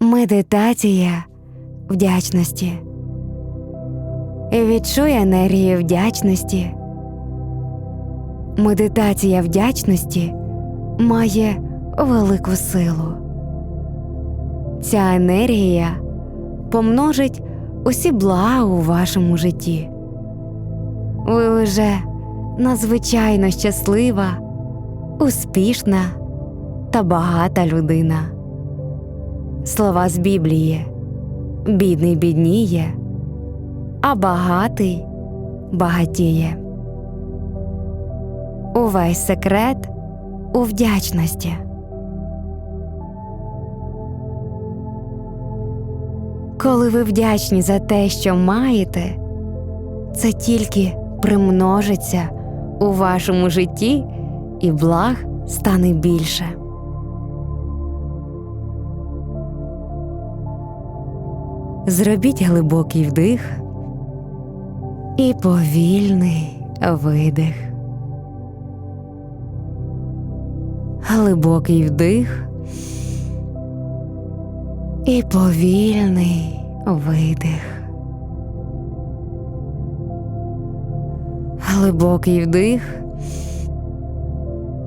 Медитація вдячності. Відчуй енергію вдячності. Медитація вдячності має велику силу. Ця енергія помножить усі блага у вашому житті. Ви вже надзвичайно щаслива, успішна та багата людина. Слова з Біблії бідний бідніє, а багатий багатіє. Увесь секрет у вдячності. Коли ви вдячні за те, що маєте, це тільки примножиться у вашому житті і благ стане більше. Зробіть глибокий вдих і повільний видих. Глибокий вдих і повільний видих. Глибокий вдих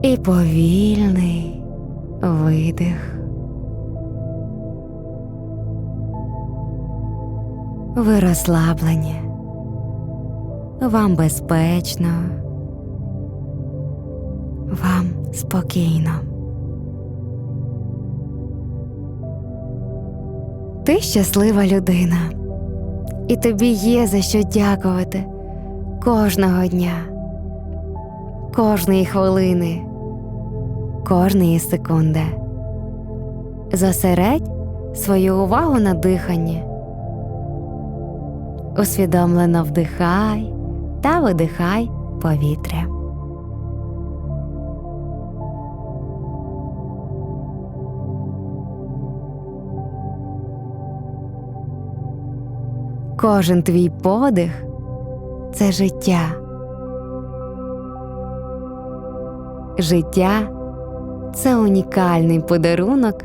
і повільний видих. Ви розслаблені. Вам безпечно. Вам спокійно. Ти щаслива людина, і тобі є за що дякувати кожного дня, кожної хвилини, кожної секунди. Зосередь свою увагу на диханні. Усвідомлено вдихай та видихай повітря. Кожен твій подих це життя. Життя це унікальний подарунок,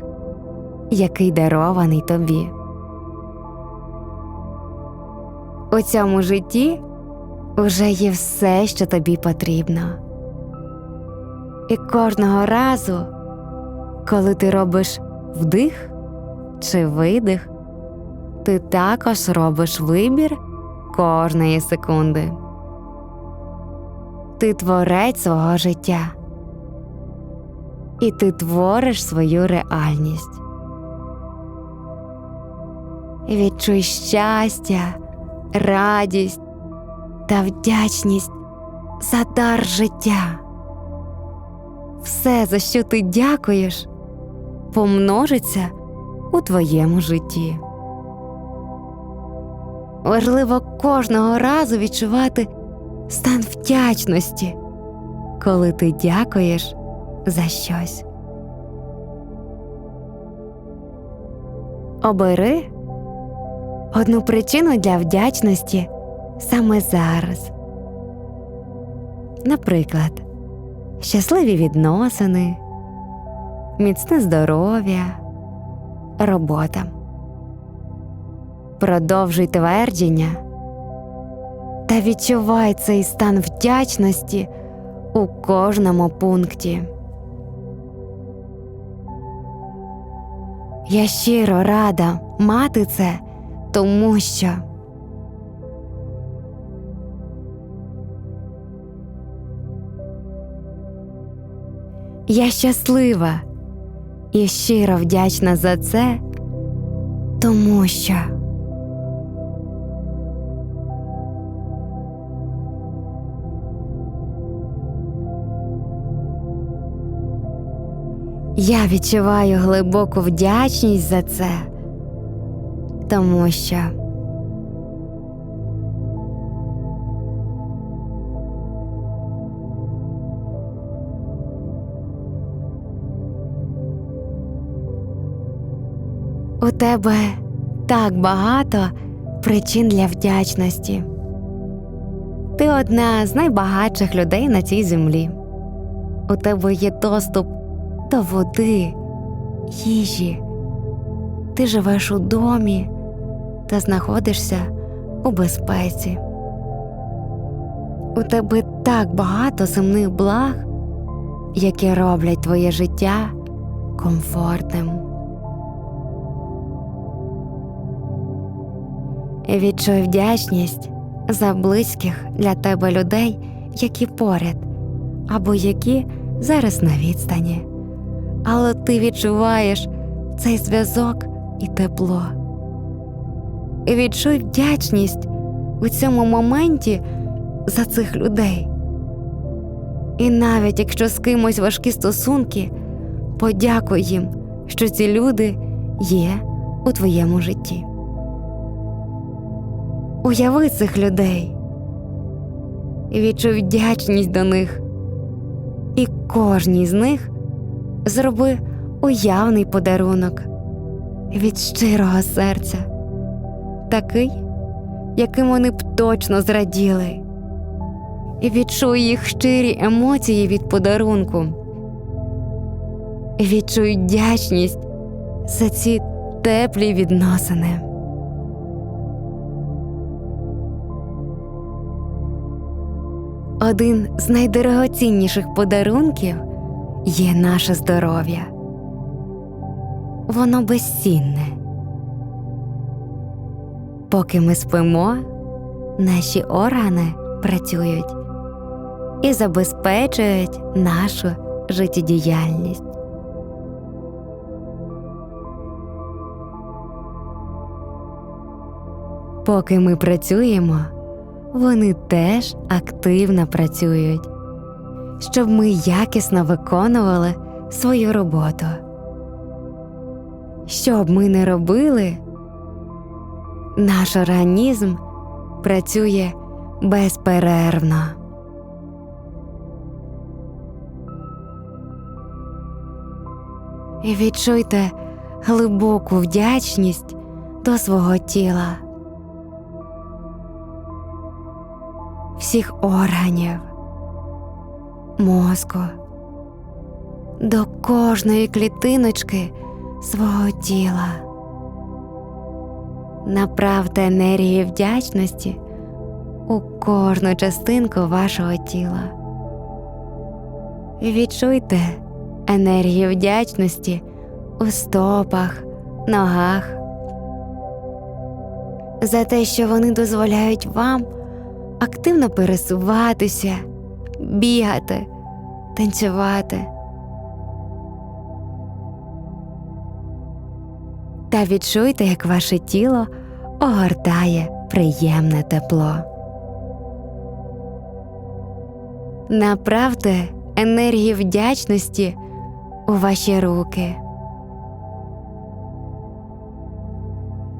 який дарований тобі. У цьому житті вже є все, що тобі потрібно. І кожного разу, коли ти робиш вдих чи видих, ти також робиш вибір кожної секунди. Ти творець свого життя. І ти твориш свою реальність. Відчуй щастя, радість та вдячність за дар життя. Все, за що ти дякуєш, помножиться у твоєму житті. Важливо кожного разу відчувати стан вдячності, коли ти дякуєш за щось. Обери одну причину для вдячності саме зараз. Наприклад, щасливі відносини, міцне здоров'я, робота. Продовжуй твердження та відчувай цей стан вдячності у кожному пункті. Я щиро рада мати це, тому що я щаслива і щиро вдячна за це, тому що. Я відчуваю глибоку вдячність за це, тому що у тебе так багато причин для вдячності. Ти одна з найбагатших людей на цій землі. У тебе є доступ до води, їжі ти живеш у домі та знаходишся у безпеці. У тебе так багато земних благ, які роблять твоє життя комфортним. Відчуй вдячність за близьких для тебе людей, які поряд, або які зараз на відстані. Але ти відчуваєш цей зв'язок і тепло. І відчуй вдячність у цьому моменті за цих людей. І навіть якщо з кимось важкі стосунки, подякуй їм, що ці люди є у твоєму житті. Уяви цих людей і відчуй вдячність до них. І кожній з них зроби уявний подарунок від щирого серця, такий, яким вони б точно зраділи, і відчуй їх щирі емоції від подарунку. І Відчуй вдячність за ці теплі відносини. Один з найдорогоцінніших подарунків є наше здоров'я. Воно безцінне. Поки ми спимо, наші органи працюють і забезпечують нашу життєдіяльність. Поки ми працюємо, вони теж активно працюють, щоб ми якісно виконували свою роботу. Що б ми не робили, наш організм працює безперервно. І відчуйте глибоку вдячність до свого тіла. всіх органів, мозку, до кожної клітиночки свого тіла. Направте енергію вдячності у кожну частинку вашого тіла. Відчуйте енергію вдячності у стопах, ногах, за те, що вони дозволяють вам активно пересуватися, бігати, танцювати. Та відчуйте, як ваше тіло огортає приємне тепло. Направте енергію вдячності у ваші руки.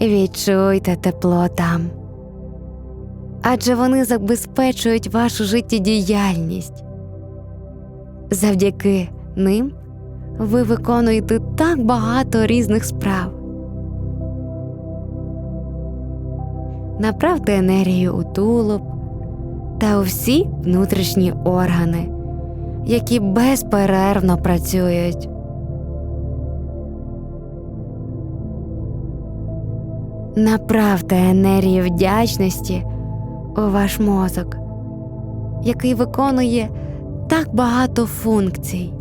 Відчуйте тепло там адже вони забезпечують вашу життєдіяльність. Завдяки ним ви виконуєте так багато різних справ. Направте енергію у тулуб та у всі внутрішні органи, які безперервно працюють. Направте енергію вдячності у ваш мозок, який виконує так багато функцій.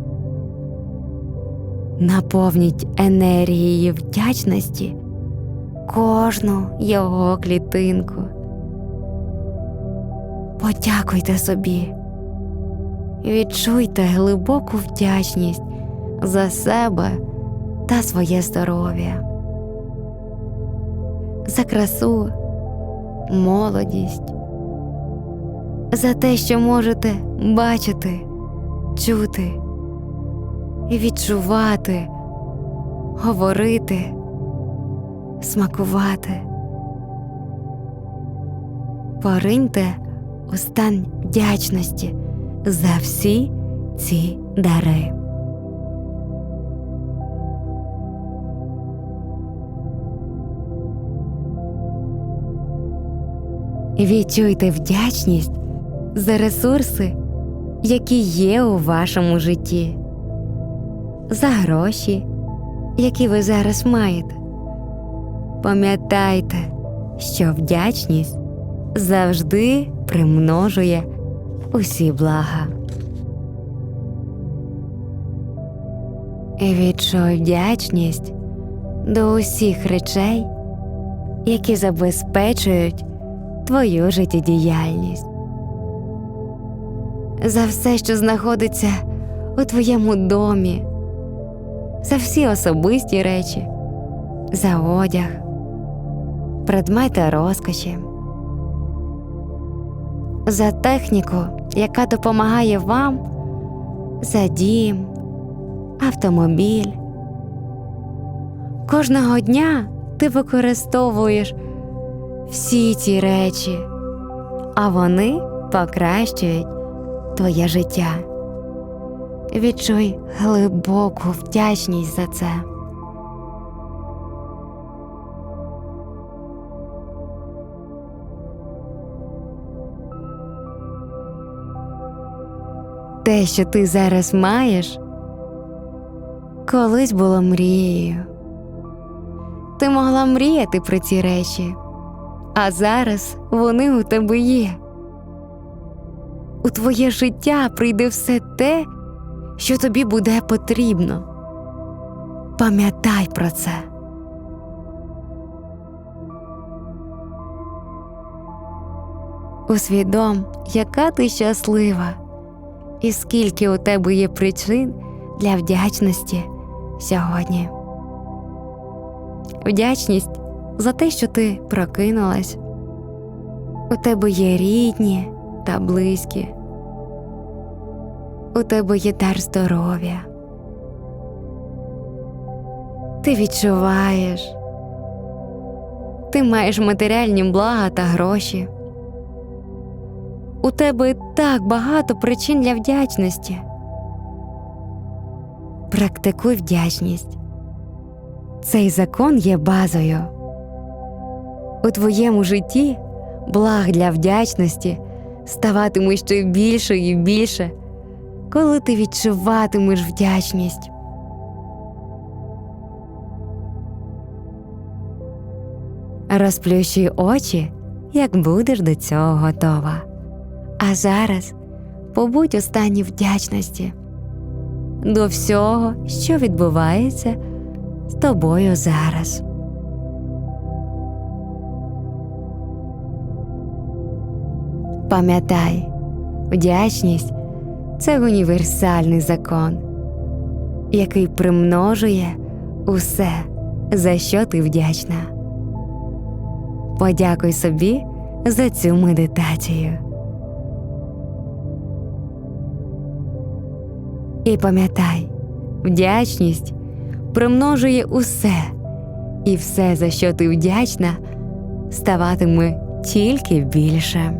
Наповніть енергією вдячності кожну його клітинку. Подякуйте собі, відчуйте глибоку вдячність за себе та своє здоров'я, за красу, молодість, за те, що можете бачити, чути відчувати, говорити, смакувати. Пориньте у стан вдячності за всі ці дари. Відчуйте вдячність за ресурси, які є у вашому житті, за гроші, які ви зараз маєте, Пам'ятайте, що вдячність завжди примножує усі блага. І відчуй вдячність до усіх речей, які забезпечують твою життєдіяльність. За все, що знаходиться у твоєму домі, за всі особисті речі, за одяг, предмети розкоші, за техніку, яка допомагає вам, за дім, автомобіль. Кожного дня ти використовуєш всі ці речі, а вони покращують твоє життя. Відчуй глибоку вдячність за це. Те, що ти зараз маєш, колись було мрією. Ти могла мріяти про ці речі, а зараз вони у тебе є. У твоє життя прийде все те, що тобі буде потрібно. Пам'ятай про це. Усвідом, яка ти щаслива, і скільки у тебе є причин для вдячності сьогодні. Вдячність за те, що ти прокинулась. У тебе є рідні та близькі. У тебе є дар здоров'я. Ти відчуваєш. Ти маєш матеріальні блага та гроші. У тебе так багато причин для вдячності. Практикуй вдячність. Цей закон є базою. У твоєму житті благ для вдячності ставатиме ще більше і більше, коли ти відчуватимеш вдячність. Розплющуй очі, як будеш до цього готова. А зараз побудь у стані вдячності до всього, що відбувається з тобою зараз. Пам'ятай, вдячність це універсальний закон, який примножує усе, за що ти вдячна. Подякуй собі за цю медитацію. І пам'ятай, вдячність примножує усе, і все, за що ти вдячна, ставатиме тільки більше.